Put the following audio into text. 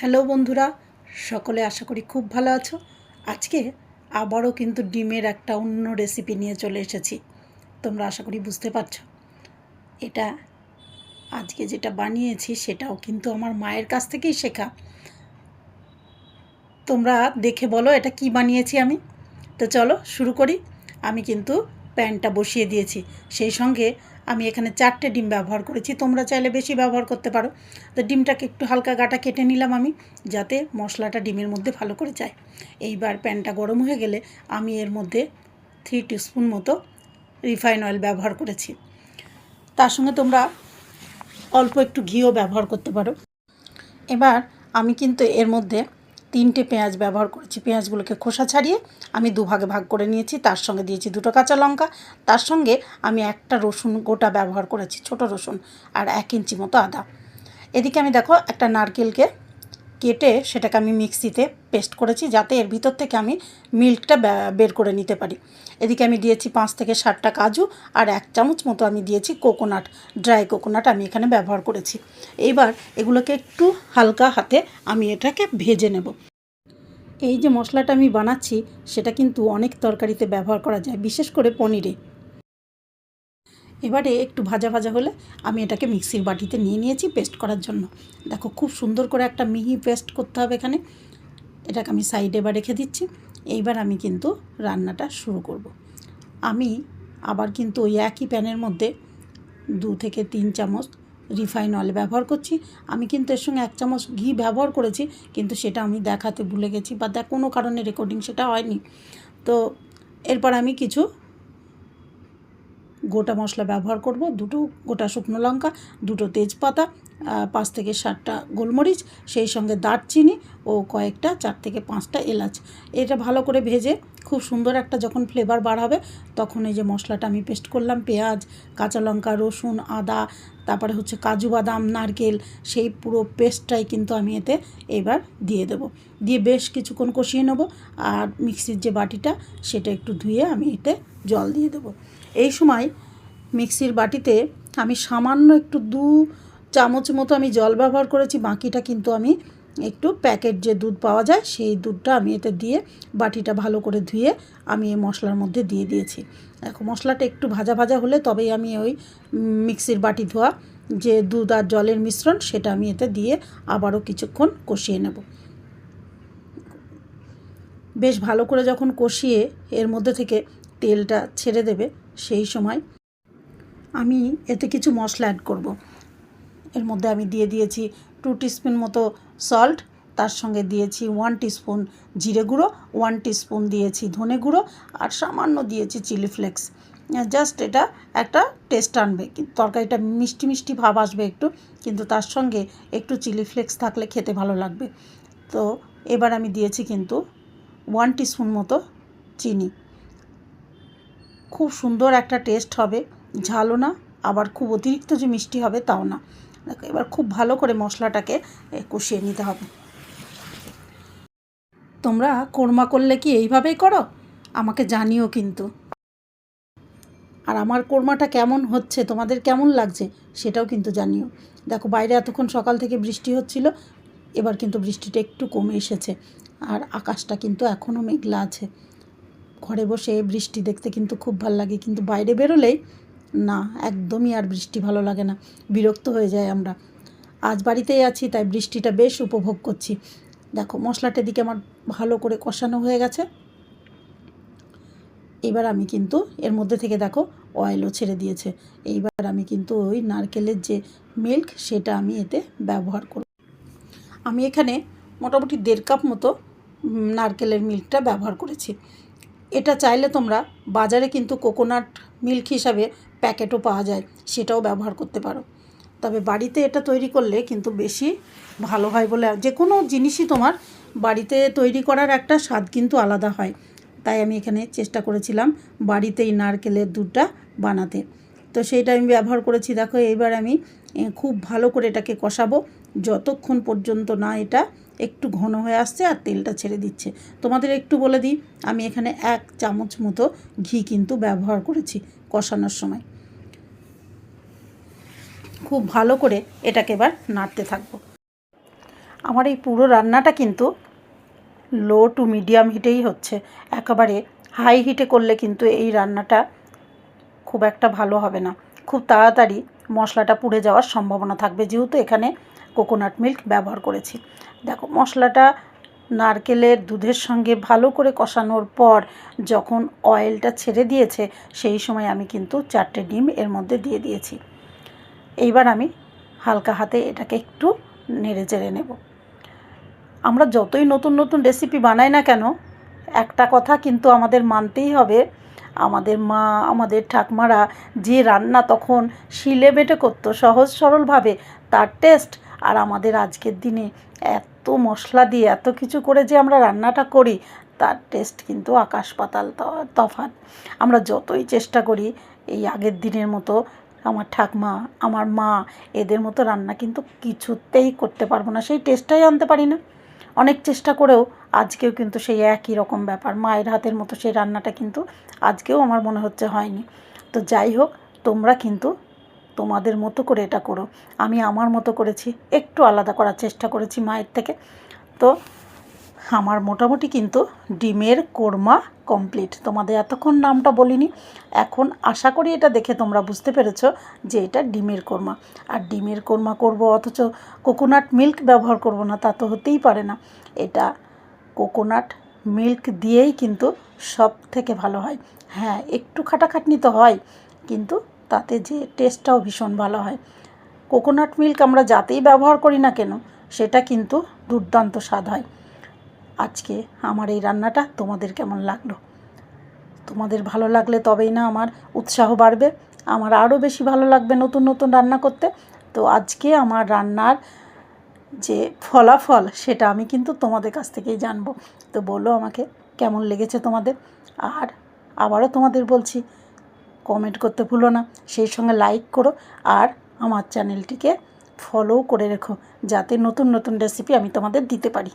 Hello বন্ধুরা, সকলে আশা করি খুব ভালো আছো। আজকে আবারও কিন্তু ডিমের একটা অন্য রেসিপি নিয়ে চলে এসেছি। তোমরা আশা করি বুঝতে পারছ। এটা আজকে যেটা বানিয়েছি সেটাও কিন্তু আমার মায়ের কাছ থেকেই শেখা। তোমরা দেখে বলো এটা কি বানিয়েছি আমি। তো চলো শুরু করি। আমি কিন্তু প্যানটা বসিয়ে দিয়েছি। সেই সঙ্গে আমি এখানে চারটে ডিম ব্যবহার করেছি। তোমরা চাইলে বেশি ব্যবহার করতে পারো। তো ডিমটাকে একটু হালকা গাটা কেটে নিলাম আমি, যাতে মশলাটা ডিমের মধ্যে ভালো করে যায়। এইবার প্যানটা গরম হয়ে গেলে আমি এর মধ্যে থ্রি টিস্পুন মতো রিফাইন অয়েল ব্যবহার করেছি। তার সঙ্গে তোমরা অল্প একটু ঘিও ব্যবহার করতে পারো। এবার আমি কিন্তু এর মধ্যে তিনটে পেঁয়াজ ব্যবহার করেছি। পেঁয়াজগুলোকে খোসা ছাড়িয়ে আমি দুভাগে ভাগ করে নিয়েছি। তার সঙ্গে দিয়েছি দুটো কাঁচা লঙ্কা। তার সঙ্গে আমি একটা রসুন গোটা ব্যবহার করেছি, ছোট রসুন, আর এক ইঞ্চি মতো আদা। এদিকে আমি দেখো একটা নারকেলকে কেটে সেটাকে আমি মিক্সিতে পেস্ট করেছি যাতে এর ভিতর থেকে আমি মিল্কটা বের করে নিতে পারি। এদিকে আমি দিয়েছি পাঁচ থেকে ষাটটা কাজু আর এক চামচ মতো আমি দিয়েছি কোকোনাট, ড্রাই কোকোনাট আমি এখানে ব্যবহার করেছি। এইবার এগুলোকে একটু হালকা হাতে আমি এটাকে ভেজে নেব। এই যে মশলাটা আমি বানাচ্ছি, সেটা কিন্তু অনেক তরকারিতে ব্যবহার করা যায়, বিশেষ করে পনিরে। এবারে একটু ভাজা ভাজা হলে আমি এটাকে মিক্সির বাটিতে নিয়ে নিয়েছি পেস্ট করার জন্য। দেখো খুব সুন্দর করে একটা মিহি পেস্ট করতে হবে এখানে। এটাকে আমি সাইডে বা রেখে দিচ্ছি। এইবার আমি কিন্তু রান্নাটা শুরু করব। আমি আবার কিন্তু ওই একই প্যানের মধ্যে দু থেকে তিন চামচ রিফাইন অয়েল ব্যবহার করছি। আমি কিন্তু এর সঙ্গে এক চামচ ঘি ব্যবহার করেছি, কিন্তু সেটা আমি দেখাতে ভুলে গেছি বা দেখ কোনো কারণে রেকর্ডিং সেটা হয়নি। তো এরপর আমি কিছু গোটা মশলা ব্যবহার করব, দুটো গোটা শুকনো লঙ্কা, দুটো তেজপাতা পাঁচ থেকে ষাটটা গোলমরিচ, সেই সঙ্গে দারচিনি ও কয়েকটা, চার থেকে পাঁচটা এলাচ। এটা ভালো করে ভেজে খুব সুন্দর একটা যখন ফ্লেভার বার হবে, তখন এই যে মশলাটা আমি পেস্ট করলাম, পেঁয়াজ, কাঁচা লঙ্কা, রসুন, আদা, তারপরে হচ্ছে কাজু বাদাম, নারকেল, সেই পুরো পেস্টটাই কিন্তু আমি এতে এবার দিয়ে দেব। দিয়ে বেশ কিছুক্ষণ কষিয়ে নেব, আর মিক্সির যে বাটিটা, সেটা একটু ধুয়ে আমি এতে জল দিয়ে দেবো। এই সময় মিক্সির বাটিতে আমি সামান্য একটু দু চামচ মতো আমি জল ব্যবহার করেছি, বাকিটা কিন্তু আমি একটু প্যাকেট যে দুধ পাওয়া যায় সেই দুধটা আমি এতে দিয়ে বাটিটা ভালো করে ধুয়ে আমি এই মশলার মধ্যে দিয়ে দিয়েছি। এখন মশলাটা একটু ভাজা ভাজা হলে তবেই আমি ওই মিক্সির বাটি ধোয়া যে দুধ আর জলের মিশ্রণ সেটা আমি এতে দিয়ে আবারও কিছুক্ষণ কষিয়ে নেব। বেশ ভালো করে যখন কষিয়ে এর মধ্যে থেকে তেলটা ছেড়ে দেবে সেই সময় আমি এতে কিছু মশলা অ্যাড করব। এর মধ্যে আমি দিয়ে দিয়েছি টু টিস্পুন মতো সল্ট তার সঙ্গে দিয়েছি ওয়ান টিস্পুন জিরে গুঁড়ো ওয়ান টিস্পুন দিয়েছি ধনে গুঁড়ো, আর সামান্য দিয়েছি চিলি ফ্লেক্স জাস্ট এটা একটা টেস্ট আনবে। কিন্তু তরকারিটা মিষ্টি মিষ্টি ভাব আসবে একটু, কিন্তু তার সঙ্গে একটু চিলি ফ্লেক্স থাকলে খেতে ভালো লাগবে। তো এবার আমি দিয়েছি কিন্তু ওয়ান টিস্পুন মতো চিনি। খুব সুন্দর একটা টেস্ট হবে। ঝালও না, আবার খুব অতিরিক্ত যে মিষ্টি হবে তাও না। দেখো, এবার খুব ভালো করে মশলাটাকে কষিয়ে নিতে হবে। তোমরা কোরমা করলে কি এইভাবেই করো? আমাকে জানিও কিন্তু। আর আমার কোরমাটা কেমন হচ্ছে, তোমাদের কেমন লাগছে, সেটাও কিন্তু জানিও। দেখো, বাইরে এতক্ষণ সকাল থেকে বৃষ্টি হচ্ছিল, এবার কিন্তু বৃষ্টিটা একটু কমে এসেছে। আর আকাশটা কিন্তু এখনও মেঘলা আছে। ঘরে বসে বৃষ্টি দেখতে কিন্তু খুব ভালো লাগে, কিন্তু বাইরে বেরোলেই না, একদমই আর বৃষ্টি ভালো লাগে না, বিরক্ত হয়ে যায় আমরা। আজ বাড়িতেই আছি, তাই বৃষ্টিটা বেশ উপভোগ করছি। দেখো, মশলাটা দিকে আমার ভালো করে কষানো হয়ে গেছে। এবার আমি কিন্তু এর মধ্যে থেকে দেখো অয়েলও ছেড়ে দিয়েছে। এইবার আমি কিন্তু ওই নারকেলের যে মিল্ক সেটা আমি এতে ব্যবহার করব। আমি এখানে মোটামুটি দেড় কাপ মতো নারকেলের মিল্কটা ব্যবহার করেছি। এটা চাইলে তোমরা বাজারে কিন্তু কোকোনাট মিল্ক হিসাবে প্যাকেটও পাওয়া যায়, সেটাও ব্যবহার করতে পারো। তবে বাড়িতে এটা তৈরি করলে কিন্তু বেশি ভালো হয় বলে যে কোনো জিনিসই তোমার বাড়িতে তৈরি করার একটা স্বাদ কিন্তু আলাদা হয়। তাই আমি এখানে চেষ্টা করেছিলাম বাড়িতেই নারকেলের দুধটা বানাতে। তো সেইটা আমি ব্যবহার করেছি। দেখো, এইবার আমি খুব ভালো করে এটাকে কষাবো। যতক্ষণ পর্যন্ত না এটা একটু ঘন হয়ে আসছে আর তেলটা ছেড়ে দিচ্ছে। তোমাদের একটু বলে দিই, আমি এখানে এক চামচ মতো ঘি কিন্তু ব্যবহার করেছি কষানোর সময়। খুব ভালো করে এটাকে এবার নাড়তে থাকব। আমার এই পুরো রান্নাটা কিন্তু লো টু মিডিয়াম হিটেই হচ্ছে। একেবারে হাই হিটে করলে কিন্তু এই রান্নাটা খুব একটা ভালো হবে না। খুব তাড়াতাড়ি মশলাটা পুড়ে যাওয়ার সম্ভাবনা থাকবে। যেহেতু এখানে কোকোনাট মিল্ক ব্যবহার করেছি। দেখো, মশলাটা নারকেলের দুধের সঙ্গে ভালো করে কষানোর পর যখন অয়েলটা ছেড়ে দিয়েছে, সেই সময় আমি কিন্তু চারটে ডিম এর মধ্যে দিয়ে দিয়েছি। এইবার আমি হালকা হাতে এটাকে একটু নেড়ে চেড়ে নেব। আমরা যতই নতুন নতুন রেসিপি বানাই না কেন, একটা কথা কিন্তু আমাদের মানতেই হবে, আমাদের মা, আমাদের ঠাকমারা যে রান্না তখন শিলে বেটে করতো সহজ সরলভাবে, তার টেস্ট আর আমাদের আজকের দিনে এত মশলা দিয়ে এত কিছু করে যে আমরা রান্নাটা করি, তার টেস্ট কিন্তু আকাশ পাতাল তফাৎ। আমরা যতই চেষ্টা করি, এই আগের দিনের মতো আমার ঠাকমা, আমার মা, এদের মতো রান্না কিন্তু কিছুতেই করতে পারব না, সেই টেস্টটাই আনতে পারি না। অনেক চেষ্টা করেও আজকেও কিন্তু সেই একই রকম ব্যাপার, মায়ের হাতের মতো সেই রান্নাটা কিন্তু আজকেও আমার মনে হচ্ছে হয়নি। তো যাই হোক, তোমরা কিন্তু তোমাদের মতো করে এটা করো। আমি আমার মতো করেছি, একটু আলাদা করার চেষ্টা করেছি মায়ের থেকে। তো আমার মোটামুটি কিন্তু ডিমের কোরমা কমপ্লিট তোমাদের এতক্ষণ নামটা বলিনি, এখন আশা করি এটা দেখে তোমরা বুঝতে পেরেছ যে এটা ডিমের কোরমা। আর ডিমের কোরমা করব অথচ কোকোনাট মিল্ক ব্যবহার করব না, তা তো হতেই পারে না। এটা কোকোনাট মিল্ক দিয়েই কিন্তু সব থেকে ভালো হয়। হ্যাঁ একটু খাটাখাটনি তো হয়, কিন্তু তাতে যে টেস্টটাও ভীষণ ভালো হয়। কোকোনাট মিল্ক আমরা যাতেই ব্যবহার করি না কেন, সেটা কিন্তু দুর্দান্ত স্বাদ হয়। আজকে আমার এই রান্নাটা তোমাদের কেমন লাগল? তোমাদের ভালো লাগলে তবেই না আমার উৎসাহ বাড়বে। আমার আরও বেশি ভালো লাগবে নতুন নতুন রান্না করতে। তো আজকে আমার রান্নার যে ফলাফল, সেটা আমি কিন্তু তোমাদের কাছ থেকেই জানব। তো বলো আমাকে কেমন লেগেছে তোমাদের? আর আবারও তোমাদের বলছি কমেন্ট করতে ভুলো না। সেই সঙ্গে লাইক করো আর আমার চ্যানেলটিকে ফলো করে রেখো। যাতে নতুন নতুন রেসিপি আমি তোমাদের দিতে পারি।